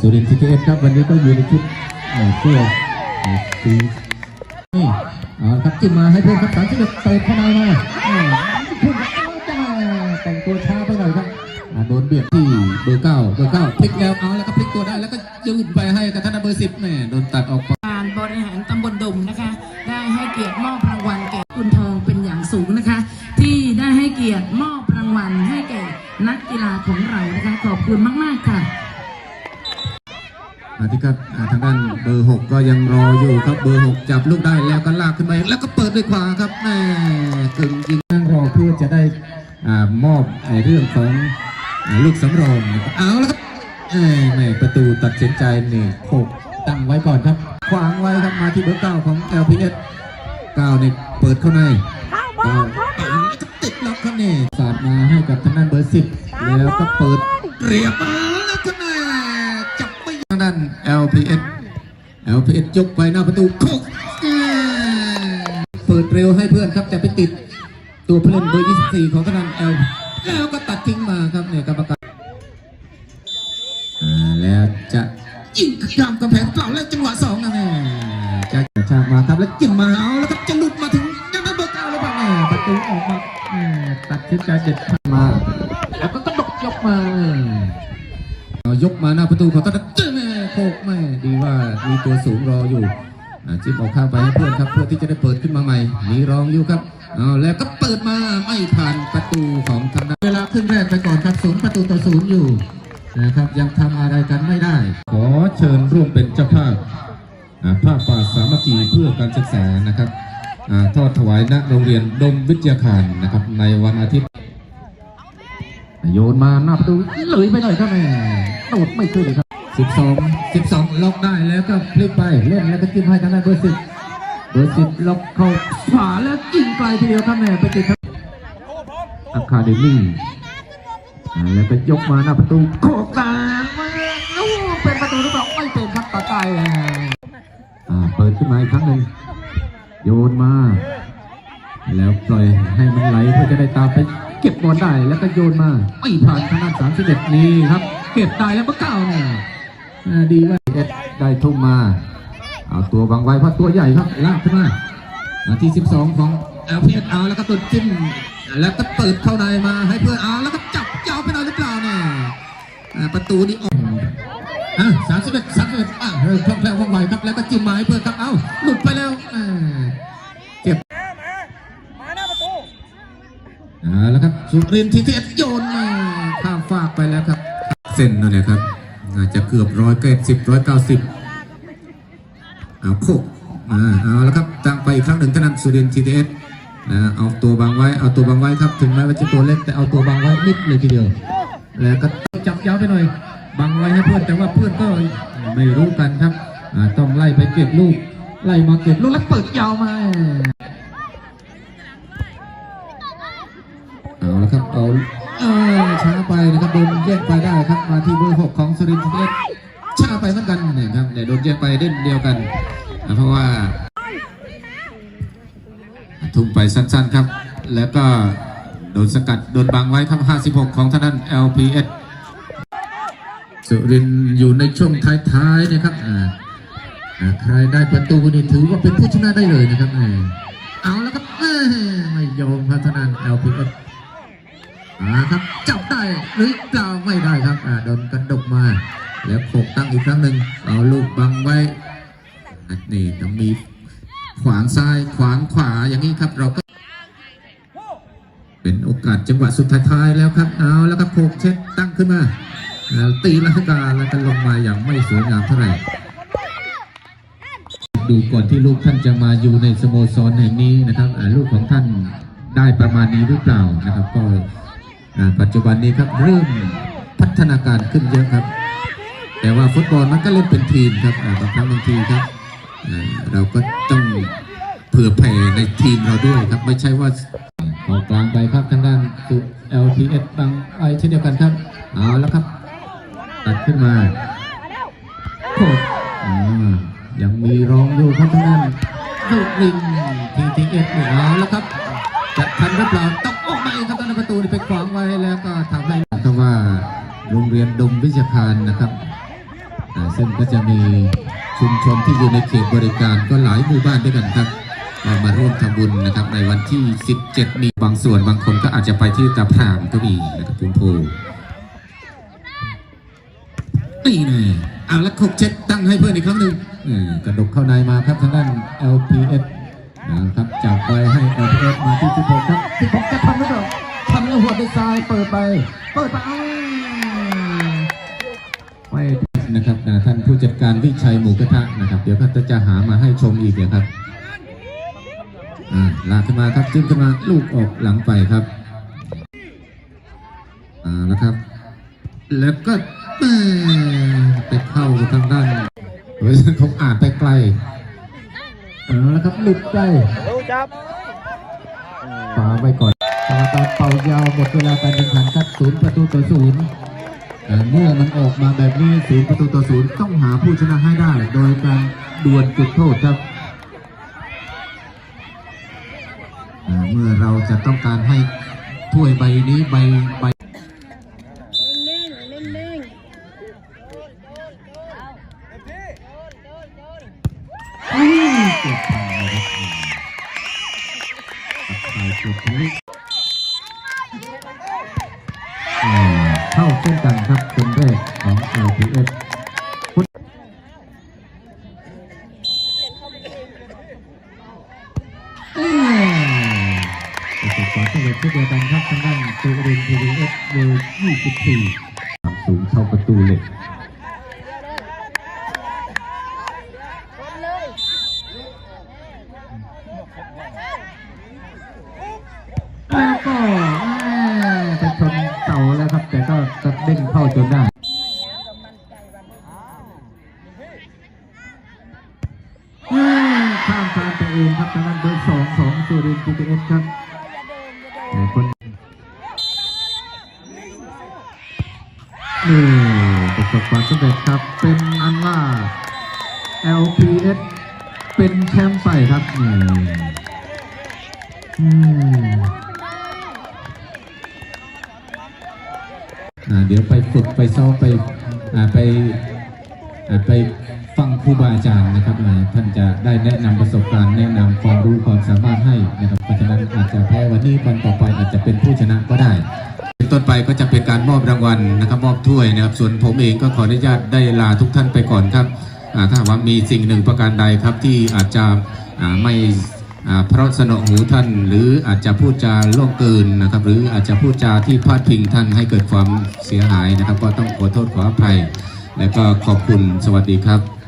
สุรินทร์ทีเอสครับวันนี้ก็อยู่ในชุดเสื้อสีนี่เอาครับจิ้มมาให้เพื่อนครับสามสิบเอ็ดเปิดเข้ามามาอ่าคุณจ้าแต่งตัวช้าไปหน่อยครับโดนเบียดที่เบอร์เก้าเบอร์เก้าพลิกแล้วเอาแล้วก็พลิกตัวได้แล้วก็ยืดไปให้กับท่านเบอร์สิบแหม่โดนตัดออกไปการบริหารตำบลดมนะคะ ได้ให้เกียรติมอบรางวัลแก่คุณทองเป็นอย่างสูงนะคะ ที่ได้ให้เกียรติมอบรางวัลให้แก่นักกีฬาของเรานะคะขอบคุณมาก ๆ ค่ะ อาทิตย์ครับอ่าทางด้านเบอร์หกก็ยังรออยู่ครับเบอร์หกจับลูกได้แล้วก็ลากขึ้นไปแล้วก็เปิดด้วยขวาครับแม่กึ่งยิงนั่งรอเพื่อจะได้อ่ามอบไอ้เรื่องของลูกสำรองเอาแล้วครับแม่ประตูตัดสินใจนี่โขกตั้งไว้ก่อนครับ ขวางไว้ครับมาที่เบอร์เก้าของ LPS เก้านี่เปิดเข้าในเปังแล้วก็ติดล็อกครับนี่สาดมาให้กับทางด้านเบอร์สิบแล้วก็เปิดเรียบมาแทางด้าน LPS LPS ยกไปหน้าประตูโคกเปิดเร็วให้เพื่อนครับแต่ไปติด ตัวผู้เล่นเบอร์ 24 ของทางด้าน L แล้วก็ตัดทิ้งมาครับเนี่ยกรรมการอ่าแล้วจะยิงข้ามกำแพงเปล่าแล้วจังหวะสองนะแม่จะกระชากมาครับแล้วจิ้มมาเอาแล้วครับจะหลุดมาถึงยังไม่เบอร์เก้าแล้วบ้างแม่ประตูออกมาตัดสินใจเด็ดขาดมาแล้วก็กระดกยกมาเอายกมาหน้าประตูของตะดัดแม่ โคกแม่ดีว่ามีตัวสูงรออยู่อ่าจิ๊บออกข้างไปให้เพื่อนครับเพื่อที่จะได้เปิดขึ้นมาใหม่มีรองอยู่ครับเอาแล้วก็เปิดมาไม่ผ่านประตูของทางด้านเวลาขึ้นแรกไปก่อนครับศูนย์ประตูต่อศูนย์อยู่นะครับยังทำอะไรกันไม่ได้ ขอเชิญร่วมเป็นเจ้าภาพอ่าภาพป่าสามัคคีเพื่อการศึกษานะครับอ่าทอดถวายณโรงเรียนดมวิทยาคารนะครับในวันอาทิตย์โยนมาหน้าประตูเลยไปหน่อยครับแม่โดดไม่ขึ้น เลยครับ12 12ล็อกได้แล้วก็พลิกไปเล่นแล้วก็จิ้มให้ทางด้านเบอร์สิบเบอร์สิบล็อกเข้าขวาแล้วยิงไกลทีเดียวครับแม่ไปติดครับอะคาเดมี่แล้วก็ยกมาหน้าประตูโคกลางมาโอ้เป็นประตูหรือเปล่าไม่เป็นครับต่อใจอ่าเปิดขึ้นมาอีกครั้งหนึ่งโยนมา แล้วปล่อยให้มันไหลเพื่อจะได้ตามไปเก็บบอลได้แล้วก็โยนมา ไม่ผ่านทางด้นสามสิบเอ็ดนี่ครับ เก็บได้แล้วเบอร์เก้าเนี่ย ดีว่าเอ็ดได้ทุ่มมา เอาตัวบังไว้เพราะตัวใหญ่ครับลากขึ้นมานาทีสิบสองของเอลพีเอเอาแล้วก็ตัวจิ้มแล้วก็เปิดเข้าในมาให้เพื่อนเอาแล้วก็จับยาวไปหน่อยหรือเปล่าเนี่ยประตูนี้ออกอะสามสิบเอ็ดสามสิบเอ็ดอะเริ่มคล่องแคล่วว่องไวครับแล้วก็จิ้มมาให้เพื่อนครับเอ้าหลุดไปแล้วอ่าเก็บอ่าแล้วครับสุรินทร์ทีทีเอสโยนมาข้ามฟากไปแล้วครับ เส้นนั่นแหละครับ อาจจะเกือบร้อยเก้าสิบร้อยเก้าสิบเอาโคกอ่าเอาแล้วครับตั้งไปอีกครั้งหนึ่งท่านั้นสุรินทร์ทีทีเอสนะเอาตัวบังไว้เอาตัวบังไว้ครับถึงแม้ว่าจะตัวเล็กแต่เอาตัวบังไว้นิดเลยทีเดียว แล้วก็จับยาวไปหน่อยบังไว้ให้เพื่อนแต่ว่าเพื่อนก็ไม่รู้กันครับต้องไล่ไปเก็บลูกไล่มาเก็บลูกแล้วเปิดยาวมาเอาละครับเอา เออช้าไปนะครับโดนแย่งไปได้ครับมาที่เบอร์หกของสุรินทร์ทีเอสช้าไปเหมือนกันเนี่ยครับเนี่ยโดนแย่งไปเล่นเดียวกันนะเพราะว่า ทุ่มไปสั้นๆครับ แล้วก็โดนสกัดโดนบังไว้ครับ 56 ของท่านนั้น LPS สุรินทร์อยู่ในช่วงท้ายๆนะครับอ่าใครได้ประตูนี่ถือว่าเป็นผู้ชนะได้เลยนะครับอ่าเอาแล้วครับไม่ยอมครับท่านนั้น LPS อ่าครับจับได้หรือเปล่าไม่ได้ครับอ่าโดนกระดกมา แล้วโขกตั้งอีกครั้งหนึ่งเอาลูกบังไว้นี่ต้องมีขวางซ้ายขวางขวาอย่างนี้ครับเราก็ เป็นโอกาสจังหวะสุดท้ายแล้วครับเอาแล้วก็โขกเช็ดตั้งขึ้นมาตีลักการแล้วก็ลงมาอย่างไม่สวยงามเท่าไหร่ดูก่อนที่ลูกท่านจะมาอยู่ในสโมสรแห่งนี้นะครับลูกของท่านได้ประมาณนี้หรือเปล่านะครับก็ ปัจจุบันนี้ครับเริ่มพัฒนาการขึ้นเยอะครับ แต่ว่าฟุตบอลมันก็เล่นเป็นทีมครับบางครั้งบางทีครับเราก็ต้องเผื่อแผ่ในทีมเราด้วยครับ ไม่ใช่ว่าออกกลางไปครับทางด้านสุ LPS บางไปเช่นเดียวกันครับเอาแล้วครับ ตัดขึ้นมาโคตรอ่ายังมีรองอยู่ครับทางด้านสุรินทีทีเอสเนี่ยเอาแล้วครับจะทันหรือเปล่าต้อง ไว้แล้วก็ทำให้คำว่าโรงเรียนดมวิชาคารนะครับซึ่งก็จะมีชุมชนที่อยู่ในเขตบริการก็หลายหมู่บ้านด้วยกันครับมาร่วมทำบุญนะครับในวันที่ 17 มีบางส่วนบางคนก็อาจจะไปที่ตะพรามก็มีนะครับคุณภูนี่แน่อะแล้วคกเช็ดตั้งให้เพื่อนอีกครั้งหนึ่งกระดกเข้าในมาครับทางด้าน LPS นะครับจับไปให้ LPS มาที่ ซ้ายเปิดไป เปิดไปอ้าวไม่นะครับอ่าท่านผู้จัดการวิชัยหมูกระทะนะครับ เดี๋ยวเขาจะหามาให้ชมอีกนะครับอ่าลากขึ้นมาครับจึงขึ้นมาลูกออกหลังไปครับอ่าแล้วครับ แล้วก็แม่ไปเข้าทางด้านเฮ้ยเขาอ่านไปไกลเอาแล้วครับหลุดไปดูจับฝาไว้ก่อนกรรมการ เป่ายาวหมดเวลาการแข่งขันครับศูนย์ประตูต่อศูนย์เมื่อมันออกมาแบบนี้ศูนย์ประตูต่อศูนย์ต้องหาผู้ชนะให้ได้ โดยการดวลจุดโทษครับเมื่อเราจะต้องการให้ถ้วยใบนี้ใบ ครับคนแรกของ LPS พุทธอืมประสบความสำเร็จเช่นเดียวกันครับทางด้านสุรินทร์ PDS เบอร์24ความสูงเท่าประตูเหล็ก มข้ามคานไปเองครับทางด้านเบอร์สองของสุรินทร์พีทีเอสครับแต่คนนี่ประสบความสำเร็จครับ เป็นอันว่า LPS เป็นแชมป์ไปครับนี่อ่าเดี๋ยวไปฝึกไปซ้อมไปอ่าไปอ่าไป ฟังครูบาอาจารย์นะครับอ่าท่านจะได้แนะนำประสบการณ์แนะนำความรู้ความสามารถให้นะครับเพราะฉะนั้นอาจจะแพ้วันนี้วันต่อไปอาจจะเป็นผู้ชนะก็ได้ต้นไปก็จะเป็นการมอบรางวัลนะครับมอบถ้วยนะครับ ส่วนผมเองก็ขออนุญาตได้ลาทุกท่านไปก่อนครับถ้าว่ามีสิ่งหนึ่งประการใดครับที่อาจจะไม่เพราะสนองหูท่าน หรืออาจจะพูดจาล่วงเกินนะครับ หรืออาจจะพูดจาที่พาดพิงท่านให้เกิดความเสียหายนะครับ ก็ต้องขอโทษขออภัย และก็ขอบคุณสวัสดีครับ